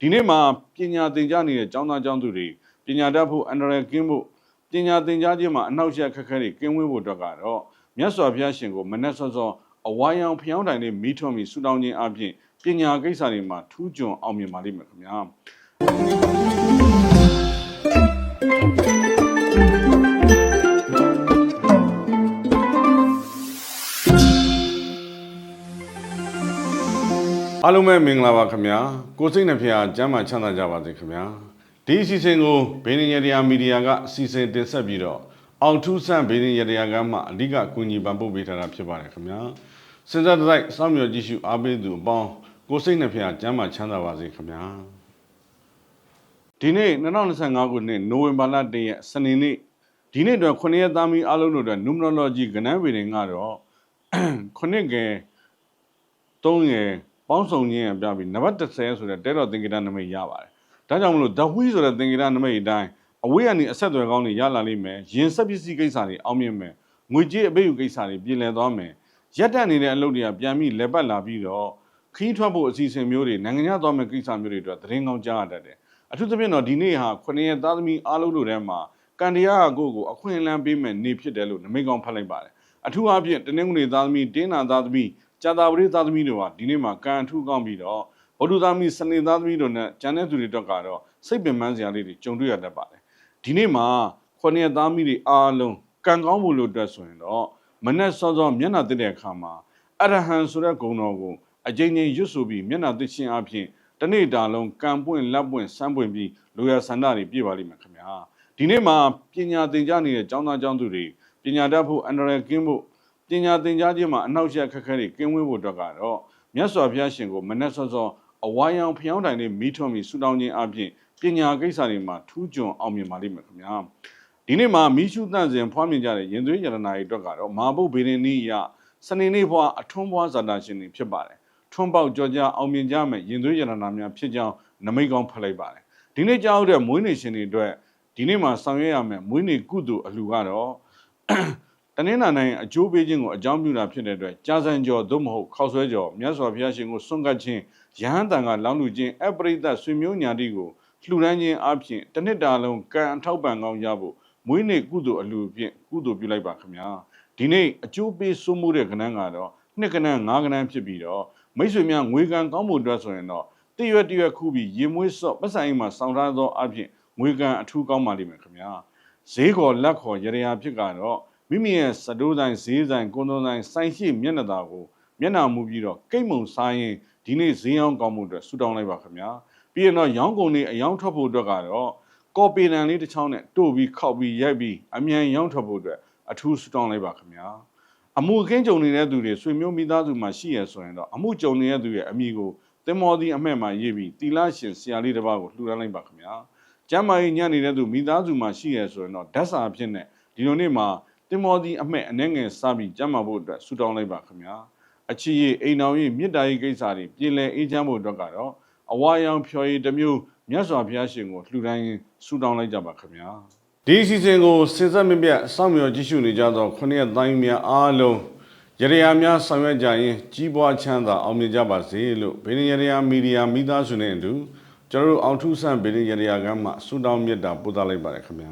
ဒီနေ့မှာပညာသင်ကြားနေတဲ့ကျောင်းသားကျောင်းသူတွေပညာတတ်ဖို့အန္တရာယ်ကင်းဖို့ပညာသင်ကြားခြင်းမှာအနှောက်အယှက်ခက်ခဲတွေကင်းဝေးဖို့အတွက်ကတော့မြတ်စွာဘုရားရှင်ကိုမနက်စောစောအဝါရောင်ဖျောင်းတိုင်လေးမိထွန်းပြီးဆူတောင်းခြင်းအပြင်ပညာကိစ္စတွေမှာထူးချွန်အောင်မြင်ပါလိမ့်မယ်ခင်ဗျာ အားလုံးပဲမင်္ဂလာပါခင်ဗျာကိုစိတ်နှဖျားကျမ်းမာချမ်းသာကြပါစေခင်ဗျာဒီအစီအစဉ်ကိုဘေးနေရတရားမီဒီယာကအစီအစဉ်တင်ဆက်ပြီးတော့အောင်ထူးဆန့်ဘေးနေရတရားကမှအဓိကကူညီပံ့ပိုးပေးထားတာဖြစ်ပါတယ်ခင်ဗျာစဉ်းစားတိုက်စောင့်မျှော်ကြည့်ရှုအားပေးသူအပေါင်းကိုစိတ်နှဖျားကျမ်းမာချမ်းသာပါစေခင်ဗျာဒီနေ့2025ခုနှစ်နိုဝင်ဘာလ1ရက်စနေနေ့ဒီနေ့အတွက်9ရက်သားမီအားလုံးတို့အတွက် numerology ကဏ္ဍဝေရင်ကတော့9ကယ်3ရယ် ပေါင်းစုံခြင်းရပြပြီးနံပါတ်30ဆိုတဲ့တဲတော်သင်္ကေတနမိတ်ရပါတယ်။ဒါကြောင့်မလို့ဓဝီဆိုတဲ့သင်္ကေတနမိတ်အတိုင်းအဝေးကနေအဆက်အသွယ်ကောင်းတွေရလာလိမ့်မယ်။ရင်ဆက်ပစ္စည်းကိစ္စတွေအောင်မြင်မယ်။ငွေကြေးအပိတ်ယူကိစ္စတွေပြည်လည်သွားမယ်။ရက်တက်နေတဲ့အလုပ်တွေကပြန်ပြီးလက်ပတ်လာပြီးတော့ခီးထွက်ဖို့အစီအစဉ်မျိုးတွေနိုင်ငံခြားသွားမယ့်ကိစ္စမျိုးတွေအတွက်သတင်းကောင်းကြားရတတ်တယ်။အထူးသဖြင့်တော့ဒီနေ့ဟာခုနှစ်ရက်သားသမီးအားလုံးတို့ထဲမှာကန်တရားကိုကိုအခွင့်အလမ်းပေးမဲ့နေဖြစ်တယ်လို့နမိတ်ကောင်းဖတ်လိုက်ပါတယ်။အထူးအားဖြင့်တနင်္ဂနွေသားသမီးတင်းနာသားသမီး ကြာတာပရိသားသမီးတို့ဟာဒီနေ့မှာကံအထူးကောင်းပြီးတော့ဗုဒ္ဓသားသမီးစနေသားသမီးတို့နဲ့ကျန်တဲ့သူတွေတော့ကတော့စိတ်ပင်ပန်းစရာလေးတွေကြုံတွေ့ရတတ်ပါတယ်ဒီနေ့မှာခုနှစ်ရက်သားသမီးတွေအားလုံးကံကောင်းဖို့လို့အတွက်ဆိုရင်တော့မနဲ့စောစောမျက်နှာတက်တဲ့အခါမှာအရဟံဆိုတဲ့ဂုဏ်တော်ကိုအကျဉ်းချင်းရွတ်ဆိုပြီးမျက်နှာတက်ခြင်းအပြင်တနေ့တာလုံးကံပွင့်လက်ပွင့်စမ်းပွင့်ပြီးလူရဆန္ဒတွေပြည့်ပါလိမ့်မယ်ခင်ဗျာဒီနေ့မှာပညာသင်ကြားနေတဲ့ကျောင်းသားကျောင်းသူတွေပညာတတ်ဖို့အန္တရာယ်ကင်းဖို့ ပညာသင်ကြားခြင်းမှာအနှောက်အယှက်ခက်ခဲတွေကင်းဝေးဖို့အတွက်ကတော့မြတ်စွာဘုရားရှင်ကိုမနက်စောစောအဝါရောင်ဖျောင်းတိုင်လေးမိထွန်းပြီးဆူတောင်းခြင်းအပြင်ပညာကိစ္စတွေမှာထူးချွန်အောင်မြင်ပါလိမ့်မယ်ခင်ဗျာဒီနေ့မှာမိရှုတန့်စဉ်ဖွားမြင်ကြတဲ့ရင်သွေးယရနာတွေအတွက်ကတော့မာဘုတ်ဘေရင်နီးရစနေနေ့ဘွားအထွန်းဘွားဇာတာရှင်တွေဖြစ်ပါတယ်ထွန်းပေါက်ကြောကြအောင်မြင်ကြမယ်ရင်သွေးယရနာများဖြစ်ကြောင်းနမိတ်ကောင်းဖတ်လိုက်ပါတယ်ဒီနေ့ကြောက်တဲ့မွေးနေ့ရှင်တွေအတွက်ဒီနေ့မှာဆောင်ရွက်ရမယ်မွေးနေ့ကုသိုလ်အလှူကတော့ တနင်္လာနေ့အကျိုးပေးခြင်းကိုအကြောင်းပြုတာဖြစ်တဲ့အတွက်ကြာစံကျော်သို့မဟုတ်ခောက်ဆွဲကျော်မြတ်စွာဘုရားရှင်ကိုစွန့်ကပ်ခြင်းယဟန်တန်ကလောင်းလူခြင်းအပရိသတ်ဆွေမျိုးညာတိကိုလှူဒန်းခြင်းအပြင်တစ်နှစ်တာလုံးကံအထောက်ပံ့ကောင်းရဖို့မွေးနေ့ကုသိုလ်အလှူဖြင့်ကုသိုလ်ပြုလိုက်ပါခင်ဗျာဒီနေ့အကျိုးပေးစိုးမှုတဲ့ကဏ္ဍကတော့နှစ်ကဏ္ဍငါးကဏ္ဍဖြစ်ပြီးတော့မိတ်ဆွေများငွေကံကောင်းမှုအတွက်ဆိုရင်တော့တရွက်တရွက်ခုပြီးရေမွေးစော့ပတ်ဆိုင်မှာစောင့်ထားသောအပြင်ငွေကံအထူးကောင်းပါလိမ့်မယ်ခင်ဗျာဈေးခေါ်လက်ခေါ်ရရဖြစ်ကတော့ မိမိရဲ့စတိုးဆိုင်ဈေးဆိုင်ကွန်တော်ဆိုင်စိုင်းရှိမျက်နှာသာကိုမျက်နှာမူပြီးတော့ကိတ်မုံစားရင်ဒီနေ့ဈေးအောင်ကောင်းမှုအတွက်ဆူတောင်းလိုက်ပါခင်ဗျာပြီးရင်တော့ရောင်းကုန်တွေအယောင်းထွက်ဖို့အတွက်ကတော့ကော်ပီတန်လေးတစ်ချောင်းနဲ့တို့ပြီးခောက်ပြီးရိုက်ပြီးအမြန်ရောင်းထွက်ဖို့အတွက်အထူးဆူတောင်းလိုက်ပါခင်ဗျာအမှုအခင်းကြုံနေတဲ့သူတွေဆွေမျိုးမိသားစုမှာရှိရဆိုရင်တော့အမှုကြုံနေတဲ့သူရဲ့အမိကိုတင်မော်ဒီအမှဲ့မှာရေးပြီးတီလာရှင်ဆရာလေးတစ်ပါးကိုလှူဒါန်းလိုက်ပါခင်ဗျာကျမ်းမာရေးညံ့နေတဲ့သူမိသားစုမှာရှိရဆိုရင်တော့ဓာတ်စာအဖြစ်နဲ့ဒီလိုနေ့မှာ တင်မောဒီအမှဲ့အနှဲငယ်စပြီးကြမ်းမာဖို့အတွက်ဆူတောင်းလိုက်ပါခင်ဗျာအချီရီအိမ်တော်ကြီးမြစ်တာကြီးကိစ္စတွေပြည်လည်အေးချမ်းဖို့အတွက်ကတော့အဝါရောင်ဖြော်ရည်တစ်မျိုးမြတ်စွာဘုရားရှင်ကိုလှူဒန်းရင်ဆူတောင်းလိုက်ကြပါခင်ဗျာဒီအစီအစဉ်ကိုစဉ်ဆက်မပြတ်စောင့်မျှော်ကြည့်ရှုနေကြသောခொနည်းတိုင်းများအားလုံးရရယာများဆောင်ရွက်ကြရင်ကြီးပွားချမ်းသာအောင်မြင်ကြပါစေလို့ဘေးရရယာမီဒီယာမိသားစုနဲ့အတူကျွန်တော်တို့အောင်ထုဆန့်ဘေးရရယာကမှဆူတောင်းမြတ်တာပို့သလိုက်ပါတယ်ခင်ဗျာ